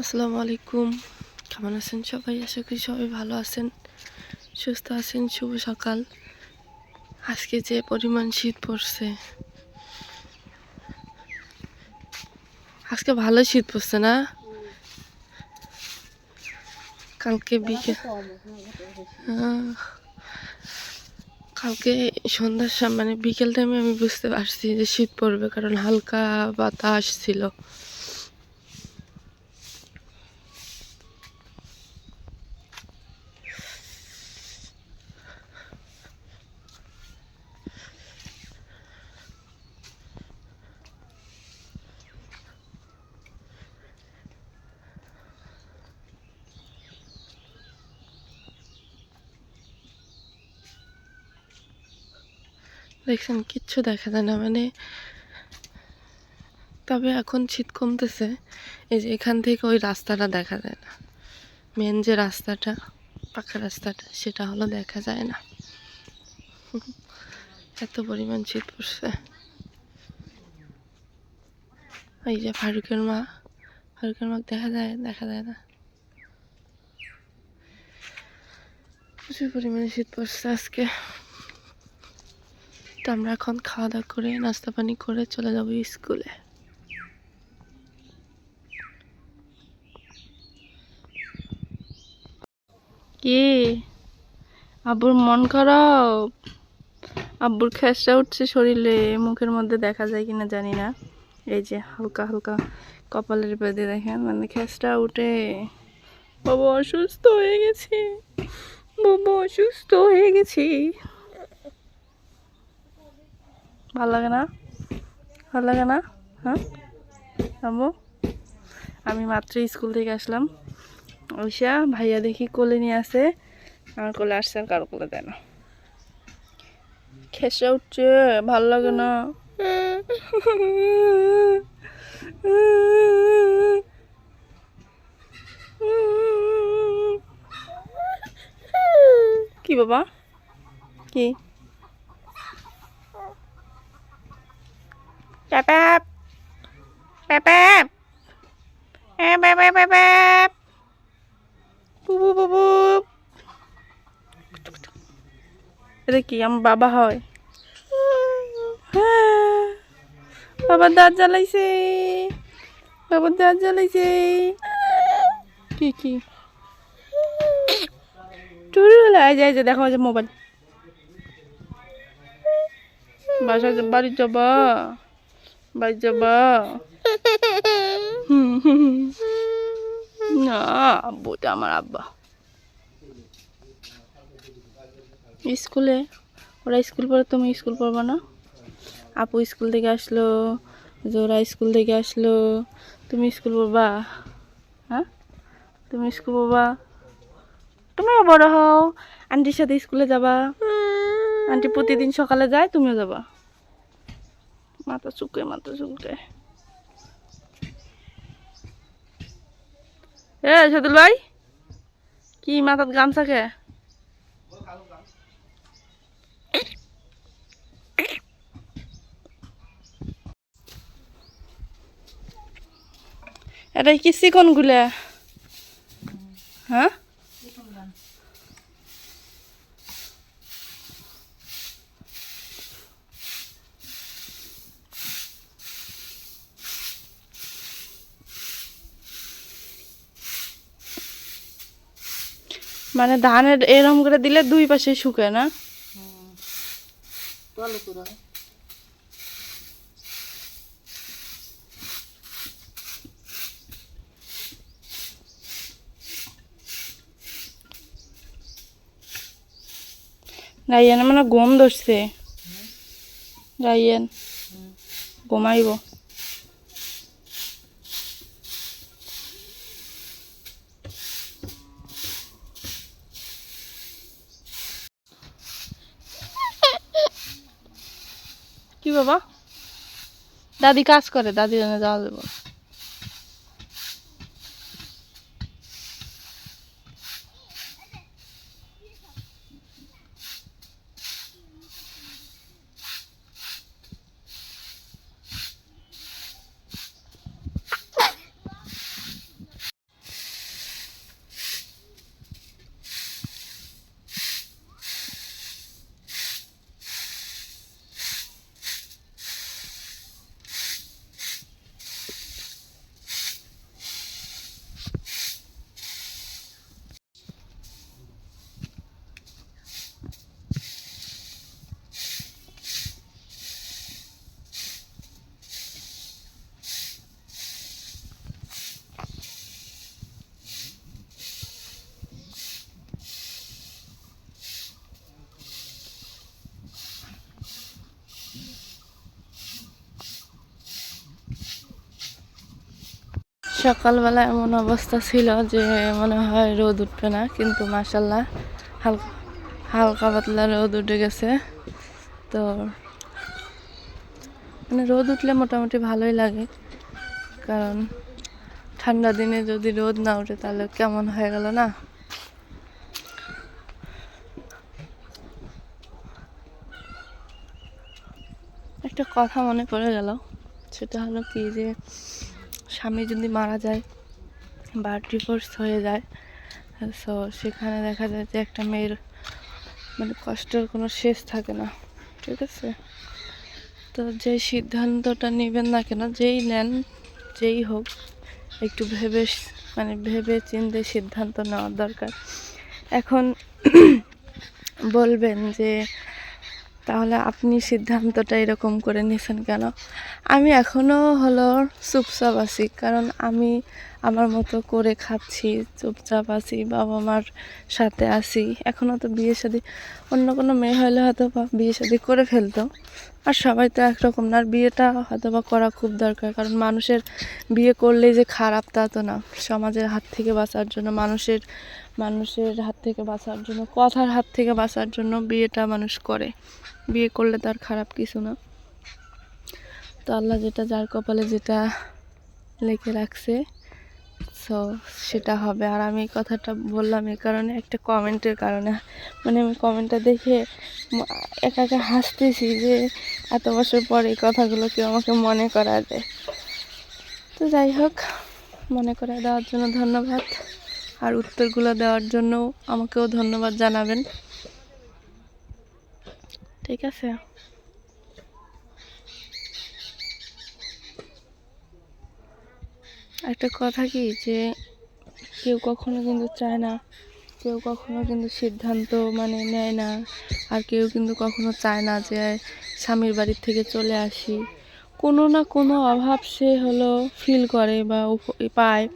আসসালামু আলাইকুম। কেমন আছেন সবাই? আশা করি সবাই ভালো আছেন, সুস্থ আছেন, শুভ সকাল। আজকে যে পরিমাণ শীত পড়ছে, আজকে ভালো শীত পড়ছে না? কালকে বিকেল কালকে সন্ধ্যার মানে বিকেল টাইমে আমি বুঝতে পারছি যে শীত পড়বে, কারণ হালকা বাতাস ছিল। দেখছেন, কিচ্ছু দেখা যায় না মানে তবে এখন শীত কমতেছে। এই যে এখান থেকে ওই রাস্তাটা দেখা যায় না। মেন যে রাস্তাটা, পাকা রাস্তাটা, সেটা হলো দেখা যায় না। এত পরিমাণ শীত পড়ছে। এই যে ফারুকের মা ফারুকের মা দেখা যায় দেখা যায় না। প্রচুর পরিমাণে শীত পড়ছে আজকে। তো আমরা এখন খাওয়া দাওয়া করে নাস্তা পানি করে চলে যাব স্কুলে। কি? আব্বুর মন খারাপ? আব্বুর খেসটা উঠছে শরীরে, মুখের মধ্যে দেখা যায় কিনা জানি না। এই যে হালকা হালকা কপালের বেঁধে দেখেন মানে খেসটা উঠে। বাবা অসুস্থ হয়ে গেছি। বাবা অসুস্থ হয়ে গেছি। ভালো লাগে না? ভালো লাগে না? হ্যাঁ? আম্মু? আমি মাত্র স্কুল থেকে আসলাম। ঐশা, ভাইয়া দেখি কোলে নিয়ে আসে আমার কোলে আসছে, আর কারও কোলে দেয় না। খেসা উঠছে, ভালো লাগে না। কি বাবা? কি? Pepep. Pepep. Eh, pepep, pepep. Bup, bup, bup, bup. Riki, yang baba hoy. Ah. Baba dad jalai si. Baba dad jalai si. Kiki. bapak, bapak, aja bapak, bapak, aja mobile. Baca bapak, bapak, coba. হুম। না, আব্বুটা আমার আব্বা। স্কুলে, ওরা school পড়ে, তুমি school পড়ব না? আপু স্কুল থেকে আসলো জোরা স্কুল থেকে আসলো, তুমি স্কুল পড়বা? হ্যাঁ? তুমি স্কুল পড়বা? তুমিও বড় হও, আন্টির সাথে স্কুলে যাবা। আন্টি প্রতিদিন সকালে যায়, তুমিও যাবা। মাথা চুকে মাথা চুকে এ সদুল ভাই, কি মাথাত গামছা কে? এটা কি চিকনগুলা? হ্যাঁ? মানে ধানের এরম করে দিলে দুই পাশে শুকে না? রাইয়ান মানে গম ধরছে। রাইয়ান ঘুমাইব কি বাবা? দাদি কাজ করে দাদি জন্য যাওয়া যাব। সকালবেলা এমন অবস্থা ছিল যে মনে হয় রোদ উঠবে না, কিন্তু মাসাল্লাহ হালকা হালকা পাতলা রোদ উঠে গেছে। তো মানে রোদ উঠলে মোটামুটি ভালোই লাগে, কারণ ঠান্ডা দিনে যদি রোদ না ওঠে তাহলে কেমন হয়ে গেল না? একটা কথা মনে পড়ে গেল, সেটা হলো কি যে স্বামী যদি মারা যায় বা ডিভোর্স হয়ে যায় সো সেখানে দেখা যায় যে একটা মেয়ের মানে কষ্টের কোনো শেষ থাকে না, ঠিক আছে? তো যে সিদ্ধান্তটা নেবেন না কেন, যেই নেন, যেই হোক, একটু ভেবে মানে ভেবে চিন্তে সিদ্ধান্ত নেওয়ার দরকার। এখন বলবেন যে তাহলে আপনি সিদ্ধান্তটা এরকম করে নিয়েছেন কেন? আমি এখনও হলো চুপচাপ আছি, কারণ আমি আমার মতো করে খাচ্ছি, চুপচাপ আছি বাবা মার সাথে আছি। এখনও তো বিয়ে শাদি, অন্য কোনো মেয়ে হলে হয়তো বা বিয়ে শাদি করে ফেলতো। আর সবাই তো একরকম না, আর বিয়েটা হয়তো বা করা খুব দরকার, কারণ মানুষের বিয়ে করলেই যে খারাপ তা তো না। সমাজের হাত থেকে বাঁচার জন্য মানুষের মানুষের হাত থেকে বাঁচার জন্য, কথার হাত থেকে বাঁচার জন্য বিয়েটা মানুষ করে। বিয়ে করলে তার খারাপ কিছু না। তো আল্লাহ যেটা যার কপালে যেটা লিখে রাখছে সো সেটা হবে। আর আমি এই কথাটা বললাম এই কারণে, একটা কমেন্টের কারণে। মানে আমি কমেন্টটা দেখে একা একা হাসতেছি যে এত বছর পর এই কথাগুলো কেউ আমাকে মনে করা দেয়। তো যাই হোক, মনে করে দেওয়ার জন্য ধন্যবাদ। আর উত্তরগুলো দেওয়ার জন্য আমাকেও ধন্যবাদ জানাবেন। ঠিক আছে? একটা কথা কি, যে কেউ কখনো কিন্তু চায় না, কেউ কখনো কিন্তু সিদ্ধান্ত মানে নেয় না, আর কেউ কিন্তু কখনো চায় না যে স্বামীর বাড়ির থেকে চলে আসি। কোনো না কোনো অভাব সে হলো ফিল করে বা পায়।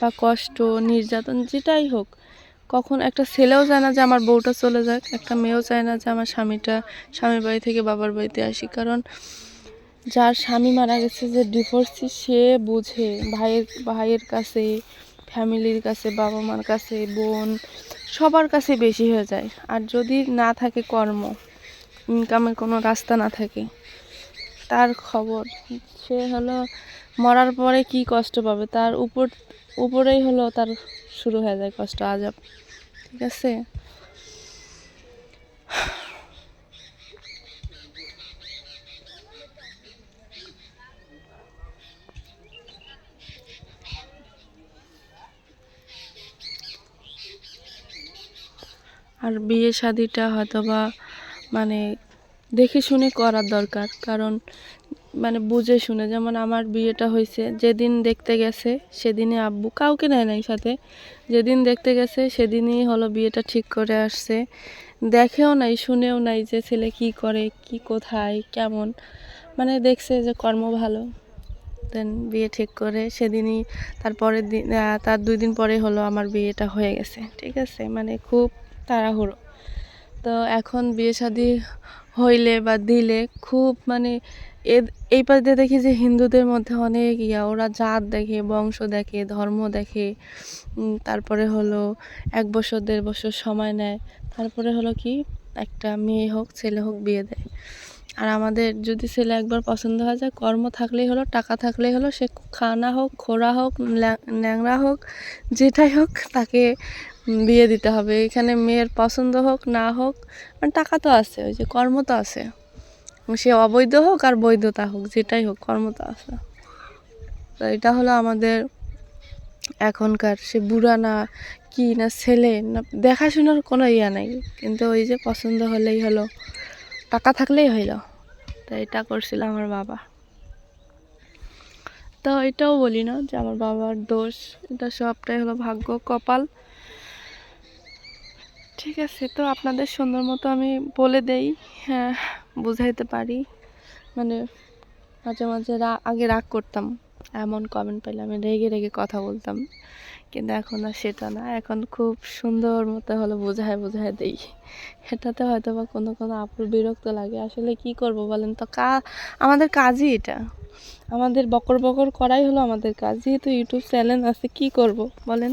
বা কষ্ট, নির্যাতন, যেটাই হোক, কখন একটা ছেলেও চায় না যে আমার বউটা চলে যাক, একটা মেয়েও চায় না যে আমার স্বামীটা স্বামীর বাড়ি থেকে বাবার বাড়িতে আসি। কারণ যার স্বামী মারা গেছে যে ডিভোর্সি সে বুঝে, ভাইয়ের ভাইয়ের কাছে, ফ্যামিলির কাছে, বাবা মার কাছে, বোন, সবার কাছে বেশি হয়ে যায়। আর যদি না থাকে কর্ম ইনকামের কোনো রাস্তা না থাকে। তার খবর। সে হলো, মরার পরে কি কষ্ট পাবে? তার উপর, উপরেই হলো তার শুরু হয়ে যায় কষ্ট, আজাব। ঠিক আছে? আর বিয়ে শাদিটা হয়তো বা মানে দেখে শুনে করার দরকার। কারণ মানে বুঝে শুনে, যেমন আমার বিয়েটা হয়েছে যেদিন দেখতে গেছে, সেদিনই আব্বু, কাউকে নেয় নাই সাথে। যেদিন দেখতে গেছে, সেদিনই হলো বিয়েটা ঠিক করে আসছে। দেখেও নাই, শুনেও নাই যে ছেলে কি করে, কি কোথায়, কেমন। মানে দেখছে যে কর্ম ভালো। দেন বিয়ে ঠিক করে, সেদিনই তারপরের দিন তার দুই দিন পরে হলো আমার বিয়েটা হয়ে গেছে। ঠিক আছে? মানে খুব তাড়াহুড়ো। তো এখন বিয়ে শাদি হইলে বা দিলে খুব মানে এই দিয়ে দেখি যে হিন্দুদের মধ্যে অনেক ইয়া, ওরা জাত দেখে, বংশ দেখে, ধর্ম দেখে। তারপরে হলো এক বছর, দেড় বছর সময় নেয়। তারপরে হলো কি, একটা মেয়ে হোক, ছেলে হোক, বিয়ে দেয়। আর আমাদের যদি ছেলে একবার পছন্দ হয়ে, যায় কর্ম থাকলেই হলো, টাকা থাকলেই হলো, সে খানা হোক খোরা হোক ন্যাংরা হোক, যেটাই হোক, তাকে বিয়ে দিতে হবে। এখানে মেয়ের পছন্দ হোক, না হোক মানে টাকা তো আছে, ওই যে কর্ম তো আছে। সে অবৈধ হোক আর বৈধতা হোক, যেটাই হোক, কর্ম তো আছে। তো এটা হলো আমাদের এখনকার সে বুড়া না কি না ছেলে, না দেখাশোনার কোনো ইয়া নাই। কিন্তু ওই যে পছন্দ হলেই হলো, টাকা থাকলেই হইল। তো এটা করছিল আমার বাবা। তো এটাও বলি না যে আমার বাবার দোষ, এটা সবটাই হলো ভাগ্য কপাল। ঠিক আছে, তো আপনাদের সুন্দর মতো আমি বলে দেই হ্যাঁ বুঝাইতে পারি। মানে মাঝে মাঝে আগে রাগ করতাম, এমন কমেন্ট পাইলে আমি রেগে রেগে কথা বলতাম। কিন্তু এখন আর সেটা না, এখন খুব সুন্দর মতো হলো বোঝায় বোঝায় দেই। এটাতে হয়তো বা কোনো কোনো আপুর বিরক্ত লাগে, আসলে কি করব বলেন তো? কা, আমাদের কাজই এটা। আমাদের বকর বকর করাই হলো আমাদের কাজ, যেহেতু ইউটিউব চ্যানেল আছে, কি করব বলেন?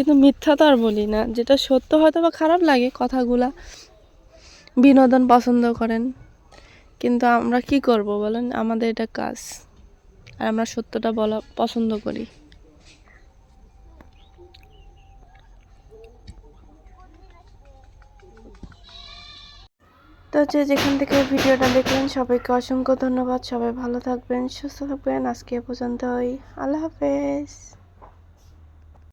কিন্তু মিথ্যা তো আর বলি না। যেটা সত্য হয়তো বা খারাপ লাগে কথাগুলা। বিনোদন পছন্দ করেন। কিন্তু আমরা কি করব বলেন? আমাদের এটা কাজ। আর আমরা সত্যটা বলা পছন্দ করি। তো যে যেখান থেকে ভিডিওটা দেখলেন, সবাইকে অসংখ্য ধন্যবাদ। সবাই ভালো থাকবেন, সুস্থ থাকবেন। আজকে পর্যন্তই। আল্লাহ হাফেজ।